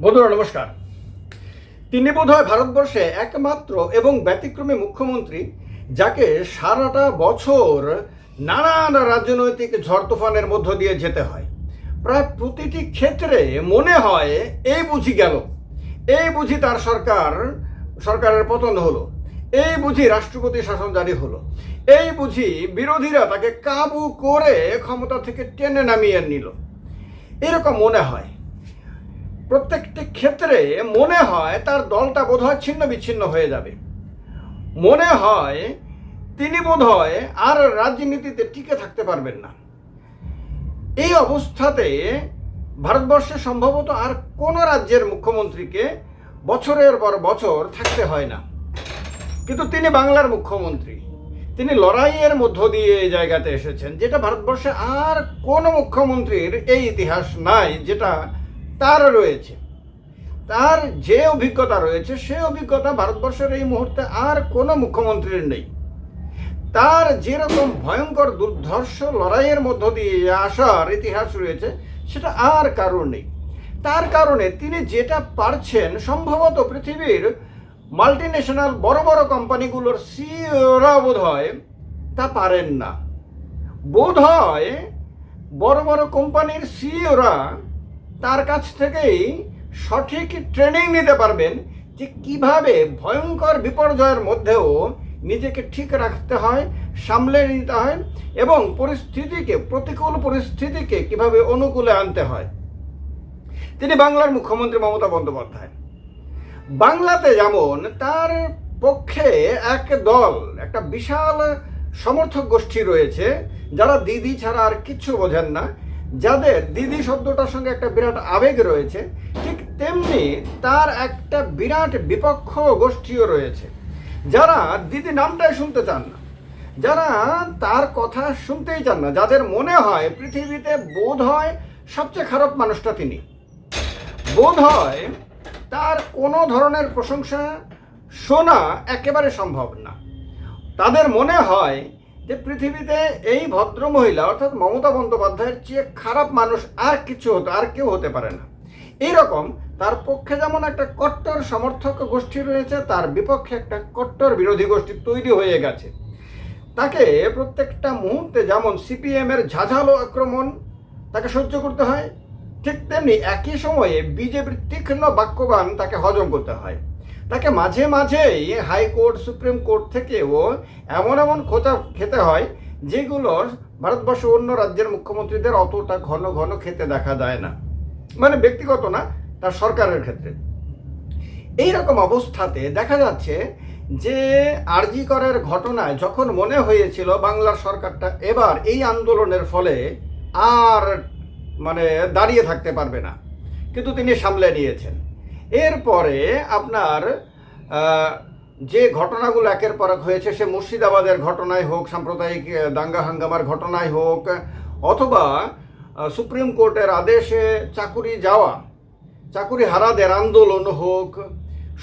বন্ধুরা, নমস্কার। তিনি বোধহয় ভারতবর্ষে একমাত্র এবং ব্যতিক্রমী মুখ্যমন্ত্রী, যাকে সারাটা বছর নানান রাজনৈতিক ঝড় তুফানের মধ্য দিয়ে যেতে হয়। প্রায় প্রতিটি ক্ষেত্রে মনে হয় এই বুঝি গেল। এই বুঝি তার সরকার, সরকারের পতন হলো। এই বুঝি রাষ্ট্রপতি শাসন জারি হলো। এই বুঝি বিরোধীরা তাকে কাবু করে ক্ষমতা থেকে টেনে নামিয়ে নিল। এরকম মনে হয়। প্রত্যেকটি ক্ষেত্রে মনে হয় তার দলটা বোধ হয় ছিন্ন বিচ্ছিন্ন হয়ে যাবে। মনে হয় তিনি বোধ হয় আর রাজনীতিতে টিকে থাকতে পারবেন না। এই অবস্থাতে ভারতবর্ষে সম্ভবত আর কোনো রাজ্যের মুখ্যমন্ত্রীকে বছরের পর বছর থাকতে হয় না। কিন্তু তিনি বাংলার মুখ্যমন্ত্রী। তিনি লড়াইয়ের মধ্য দিয়ে এই জায়গাতে এসেছেন, যেটা ভারতবর্ষে আর কোনো মুখ্যমন্ত্রীর এই ইতিহাস নাই, যেটা তার রয়েছে। তার যে অভিজ্ঞতা রয়েছে, সে অভিজ্ঞতা ভারতবর্ষের এই মুহূর্তে আর কোনো মুখ্যমন্ত্রীর নেই। তার যেরকম ভয়ঙ্কর দুর্ধর্ষ লড়াইয়ের মধ্য দিয়ে আসার ইতিহাস রয়েছে, সেটা আর কারণ নেই। তার কারণে তিনি যেটা পারছেন, সম্ভবত পৃথিবীর মাল্টি ন্যাশনাল বড় বড় কোম্পানিগুলোর সিওরা বোধ হয় তা পারেন না। বোধ হয় বড় বড় কোম্পানির সিওরা তার কাছ থেকেই সঠিক ট্রেনিং নিতে পারবেন যে কীভাবে ভয়ঙ্কর বিপর্যয়ের মধ্যেও নিজেকে ঠিক রাখতে হয়, সামলে নিতে হয় এবং পরিস্থিতিকে, প্রতিকূল পরিস্থিতিকে কীভাবে অনুকূলে আনতে হয়। তিনি বাংলার মুখ্যমন্ত্রী মমতা বন্দ্যোপাধ্যায়। বাংলাতে যেমন তার পক্ষে এক দল, একটা বিশাল সমর্থক গোষ্ঠী রয়েছে, যারা দিদি ছাড়া আর কিচ্ছু বোঝেন না। যাদের দিদি শব্দটার সঙ্গে একটা বিরাট আবেগ রয়েছে, ঠিক তেমনি তার একটা বিরাট বিপক্ষ গোষ্ঠীও রয়েছে। যারা দিদি নামটাই শুনতে চান না, যারা তার কথা শুনতেই চান না, যাদের মনে হয় পৃথিবীতে বোধ হয় সবচেয়ে খারাপ মানুষটা তিনি। বোধ হয় তার কোনো ধরনের প্রশংসা শোনা একেবারে সম্ভব না। তাদের মনে হয় যে পৃথিবীতে এই ভদ্র মহিলা অর্থাৎ মমতা বন্দ্যোপাধ্যায়ের চেয়ে খারাপ মানুষ আর কিছু হতো, আর কেউ হতে পারে না। এইরকম তার পক্ষে যেমন একটা কট্টর সমর্থক গোষ্ঠী রয়েছে, তার বিপক্ষে একটা কট্টর বিরোধী গোষ্ঠী তৈরি হয়ে গেছে। তাকে প্রত্যেকটা মুহূর্তে যেমন সিপিএম এর ঝাঝালো আক্রমণ তাকে সহ্য করতে হয়, ঠিক তেমনি একই সময়ে বিজেপির তীক্ষ্ণ বাক্যবান তাকে হজম করতে হয়। তাকে মাঝে মাঝেই হাইকোর্ট সুপ্রিম কোর্ট থেকেও এমন এমন খোঁচা খেতে হয় যেগুলো ভারতবর্ষ অন্য রাজ্যের মুখ্যমন্ত্রীদের অতটা ঘন ঘন খেতে দেখা যায় না। মানে ব্যক্তিগত না, তার সরকারের ক্ষেত্রে। এই রকম অবস্থাতে দেখা যাচ্ছে যে আরজি করের ঘটনায় যখন মনে হয়েছিল বাংলার সরকারটা এবার এই আন্দোলনের ফলে আর মানে দাঁড়িয়ে থাকতে পারবে না। কিন্তু তিনি সামলে নিয়েছেন। এরপরে আপনার যে ঘটনাগুলো একের পর হয়েছে, সে মুর্শিদাবাদের ঘটনায় হোক, সাম্প্রদায়িক দাঙ্গা হাঙ্গামার ঘটনায় হোক, অথবা সুপ্রিম কোর্টের আদেশে চাকুরি যাওয়া, চাকুরি হারাদের আন্দোলন হোক,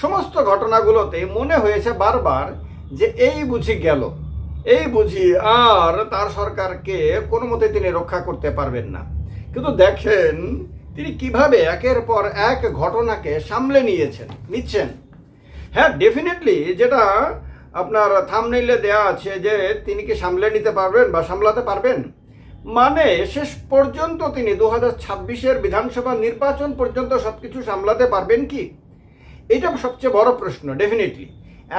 সমস্ত ঘটনাগুলোতে মনে হয়েছে বারবার যে এই বুঝি গেল। এই বুঝি আর তার সরকারকে কোনো মতে তিনি রক্ষা করতে পারবেন না। কিন্তু দেখেন তিনি কীভাবে একের পর এক ঘটনাকে সামলে নিয়েছেন, নিচ্ছেন? হ্যাঁ ডেফিনেটলি যেটা আপনার থামনেইলে দেয়া আছে যে তিনি কি সামলে নিতে পারবেন বা সামলাতে পারবেন? মানে শেষ পর্যন্ত তিনি দু হাজার ছাব্বিশের বিধানসভা নির্বাচন পর্যন্ত সব কিছু সামলাতে পারবেন কি? এটা সবচেয়ে বড় প্রশ্ন ডেফিনেটলি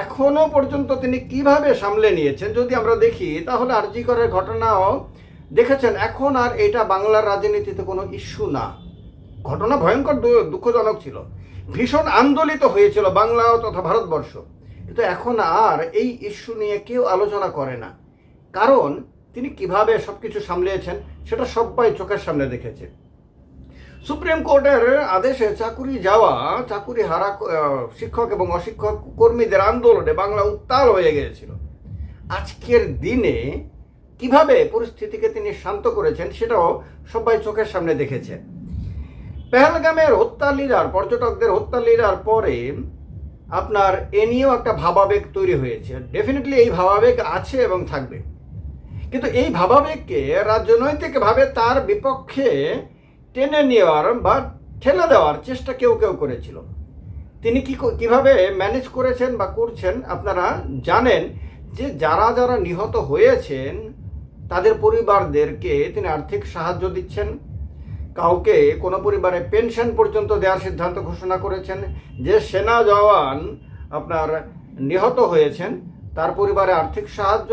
এখনও পর্যন্ত তিনি কীভাবে সামলে নিয়েছেন? যদি আমরা দেখি, তাহলে আরজি করের ঘটনাও দেখেছেন, এখন আর এটা বাংলার রাজনীতিতে কোনো ইস্যু না। ঘটনা ভয়ঙ্কর দুঃখজনক ছিল। ভীষণ আন্দোলিত হয়েছিল বাংলা তথা ভারতবর্ষ। কিন্তু এখন আর এই ইস্যু নিয়ে কেউ আলোচনা করে না। কারণ তিনি কীভাবে সব কিছু সামলিয়েছেন, সেটা সবাই চোখের সামনে দেখেছে। সুপ্রিম কোর্টের আদেশে চাকুরি যাওয়া, চাকুরি হারা শিক্ষক এবং অশিক্ষক কর্মীদের আন্দোলনে বাংলা উত্তাল হয়ে গিয়েছিল। আজকের দিনে কীভাবে পরিস্থিতিকে তিনি শান্ত করেছেন, সেটাও সবাই চোখের সামনে দেখেছে। পেহেলগামের হত্যা লীলার পর্যটকদের হত্যা লীলার পরে আপনার এ নিয়েও একটা ভাবাবেগ তৈরি হয়েছে। ডেফিনেটলি এই ভাবাবেগ আছে এবং থাকবে। কিন্তু এই ভাবাবেগকে রাজনৈতিকভাবে তার বিপক্ষে টেনে নেওয়ার বা ঠেলে দেওয়ার চেষ্টা কেউ কেউ করেছিল। তিনি ক- কীভাবে ম্যানেজ করেছেন বা করছেন আপনারা জানেন যে যারা যারা নিহত হয়েছেন, তাদের পরিবারদেরকে তিনি আর্থিক সাহায্য দিচ্ছেন। কাউকে কোনো পরিবারে পেনশন পর্যন্ত দেওয়ার সিদ্ধান্ত ঘোষণা করেছেন, যে সেনা জওয়ান আপনার নিহত হয়েছেন, তার পরিবারে আর্থিক সাহায্য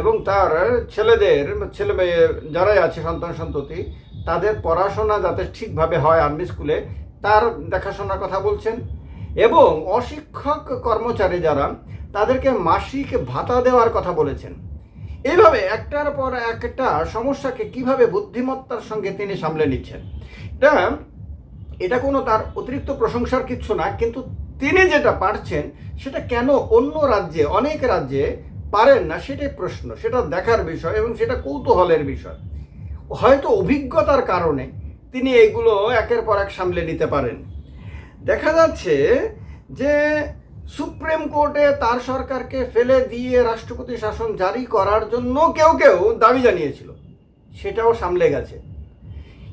এবং তার ছেলেদের, ছেলে মেয়ে যারাই আছে, সন্তান সন্ততি, তাদের পড়াশোনা যাতে ঠিকভাবে হয় আর্মি স্কুলে, তার দেখাশোনার কথা বলছেন। এবং অশিক্ষক কর্মচারী যারা, তাদেরকে মাসিক ভাতা দেওয়ার কথা বলেছেন। এইভাবে একটার পর একটা সমস্যাকে কীভাবে বুদ্ধিমত্তার সঙ্গে তিনি সামলে নিচ্ছেন? এটা এটা কোনো তার অতিরিক্ত প্রশংসার কিছু না, কিন্তু তিনি যেটা পারছেন, সেটা কেন অন্য রাজ্যে, অনেক রাজ্যে পারেন না, সেটাই প্রশ্ন। সেটা দেখার বিষয় এবং সেটা কৌতূহলের বিষয়। হয়তো অভিজ্ঞতার কারণে তিনি এইগুলো একের পর এক সামলে নিতে পারেন। দেখা যাচ্ছে যে সুপ্রিম কোর্টে তার সরকারকে ফেলে দিয়ে রাষ্ট্রপতি শাসন জারি করার জন্য কেউ কেউ দাবি জানিয়েছিল। সেটাও সামলে গেছে।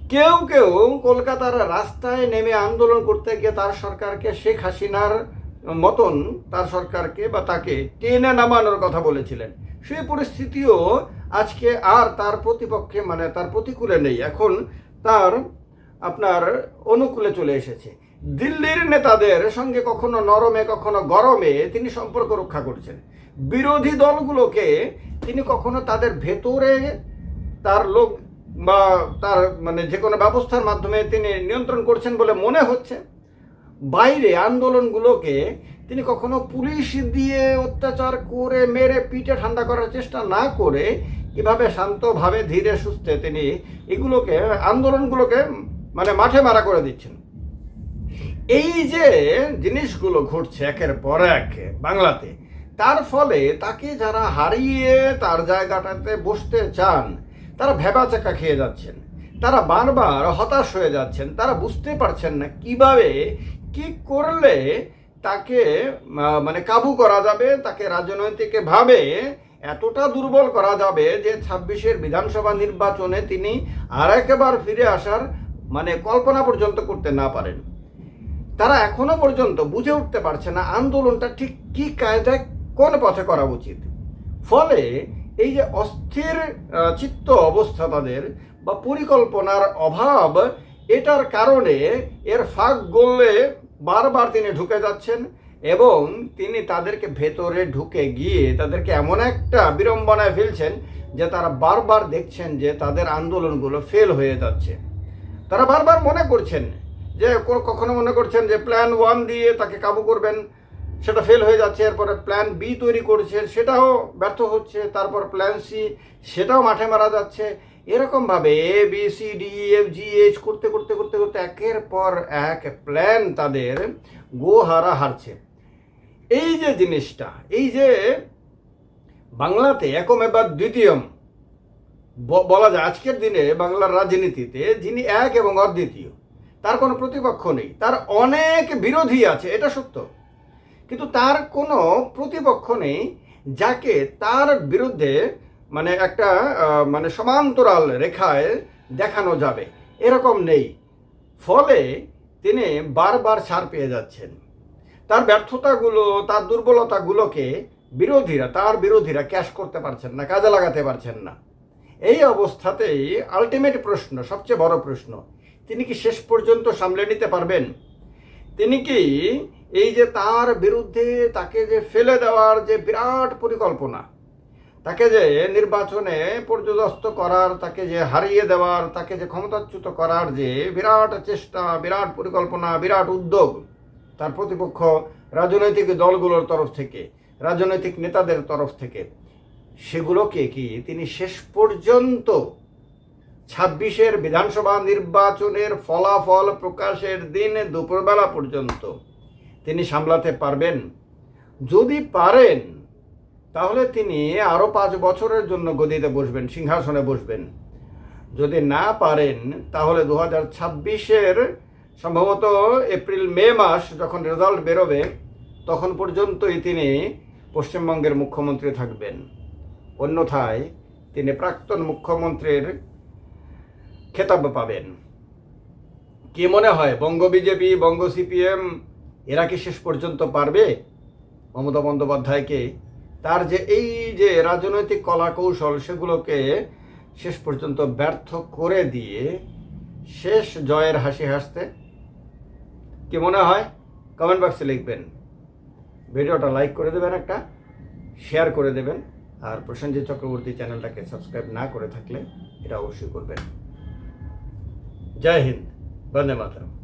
কেউ কেউ কলকাতার রাস্তায় নেমে আন্দোলন করতে গিয়ে তার সরকারকে শেখ হাসিনার মতন তার সরকারকে বা তাকে টেনে নামানোর কথা বলেছিলেন। সেই পরিস্থিতিও আজকে আর তার প্রতিপক্ষে মানে তার প্রতিকূলে নেই। এখন তার আপনার অনুকূলে চলে এসেছে। দিল্লির নেতাদের সঙ্গে কখনো নরমে, কখনো গরমে তিনি সম্পর্ক রক্ষা করছেন। বিরোধী দলগুলোকে তিনি কখনো তাদের ভেতরে তার লোক বা তার মানে যে কোনো ব্যবস্থার মাধ্যমে তিনি নিয়ন্ত্রণ করছেন বলে মনে হচ্ছে। বাইরে আন্দোলনগুলোকে তিনি কখনো পুলিশ দিয়ে অত্যাচার করে, মেরে পিঠে ঠান্ডা করার চেষ্টা না করে কীভাবে শান্তভাবে ধীরে সুস্থে তিনি এগুলোকে, আন্দোলনগুলোকে মানে মাঠে মারা করে দিচ্ছেন। এই যে জিনিসগুলো ঘটছে একের পর এক বাংলাতে, তার ফলে তাকে যারা হারিয়ে তার জায়গাটাতে বসতে চান, তারা ভেবাচাকা খেয়ে যাচ্ছেন। তারা বারবার হতাশ হয়ে যাচ্ছেন। তারা বুঝতে পারছেন না কীভাবে, কি করলে তাকে মানে কাবু করা যাবে, তাকে রাজনৈতিকভাবে এতটা দুর্বল করা যাবে যে ছাব্বিশের বিধানসভা নির্বাচনে তিনি আর একবার ফিরে আসার মানে কল্পনা পর্যন্ত করতে না পারেন। তারা এখনও পর্যন্ত বুঝে উঠতে পারছে না আন্দোলনটা ঠিক কি কায়দায় কোন পথে করা উচিত। ফলে এই যে অস্থির চিত্ত অবস্থা তাদের বা পরিকল্পনার অভাব, এটার কারণে এর ফাঁক গলে বারবার তিনি ঢুকে যাচ্ছেন এবং তিনি তাদেরকে ভেতরে ঢুকে গিয়ে তাদেরকে এমন একটা বিড়ম্বনায় ফেলছেন যে তারা বারবার দেখছেন যে তাদের আন্দোলনগুলো ফেল হয়ে যাচ্ছে। তারা বারবার মনে করছেন যে কখনো মনে করছেন যে প্ল্যান ওয়ান দিয়ে তাকে কাবু করবেন, সেটা ফেল হয়ে যাচ্ছে, এরপরে প্ল্যান বি তৈরি করছে, সেটাও ব্যর্থ হচ্ছে, তারপর প্ল্যান সি সেটাও মাঠে মারা যাচ্ছে। এরকমভাবে A B C D F G H করতে করতে করতে করতে একের পর এক প্ল্যান তাদের গো হারা হারছে। এই যে জিনিসটা, এই যে বাংলাতে একম এবার দ্বিতীয়ম বলা যায় আজকের দিনে বাংলার রাজনীতিতে যিনি এক এবং অদ্বিতীয়। তার কোনো প্রতিপক্ষ নেই। তার অনেক বিরোধী আছে, এটা সত্য। কিন্তু তার কোনো প্রতিপক্ষ নেই যাকে তার বিরুদ্ধে মানে একটা মানে সমান্তরাল রেখায় দেখানো যাবে। এরকম নেই। ফলে তিনি বারবার ছাড় পেয়ে যাচ্ছেন। তার ব্যর্থতাগুলো, তার দুর্বলতাগুলোকে বিরোধীরা, তার বিরোধীরা ক্যাশ করতে পারছেন না, কাজে লাগাতে পারছেন না। এই অবস্থাতেই আলটিমেট প্রশ্ন, সবচেয়ে বড় প্রশ্ন তিনি কি শেষ পর্যন্ত সামলে নিতে পারবেন? তিনি কি এই যে তার বিরুদ্ধে তাকে যে ফেলে দেওয়ার যে বিরাট পরিকল্পনা, তাকে যে নির্বাচনে পর্যদস্ত করার, তাকে যে হারিয়ে দেওয়ার, তাকে যে ক্ষমতাচ্যুত করার যে বিরাট চেষ্টা, বিরাট পরিকল্পনা, বিরাট উদ্যোগ তার প্রতিপক্ষ রাজনৈতিক দলগুলোর তরফ থেকে, রাজনৈতিক নেতাদের তরফ থেকে, সেগুলোকে কি তিনি শেষ পর্যন্ত ছাব্বিশের বিধানসভা নির্বাচনের ফলাফল প্রকাশের দিন দুপুরবেলা পর্যন্ত। তিনি সামলাতে পারবেন। যদি পারেন, তাহলে তিনি আরও পাঁচ বছরের জন্য গদিতে বসবেন, সিংহাসনে বসবেন। যদি না পারেন, তাহলে দু হাজার ছাব্বিশের সম্ভবত এপ্রিল, মে মাস যখন রেজাল্ট বেরোবে, তখন পর্যন্তই তিনি পশ্চিমবঙ্গের মুখ্যমন্ত্রী থাকবেন। অন্যথায় তিনি প্রাক্তন মুখ্যমন্ত্রীর খেতাব পাবেন। কি মনে হয়, বঙ্গ বিজেপি, বঙ্গ সিপিএম, এরা কি শেষ পর্যন্ত পারবে? মমতা বন্দ্যোপাধ্যায়কে তার যে এই যে রাজনৈতিক কলা কৌশল সেগুলোকে শেষ পর্যন্ত ব্যর্থ করে দিয়ে শেষ জয়ের হাসি হাসতে, কি মনে হয়? কমেন্ট বক্সে লিখবেন। ভিডিওটা লাইক করে দেবেন একটা শেয়ার করে দেবেন, আর প্রসেনজিৎ চক্রবর্তী চ্যানেলটাকে সাবস্ক্রাইব না করে থাকলে এটা অবশ্যই করবেন। जय हिंद वंदे मातरम।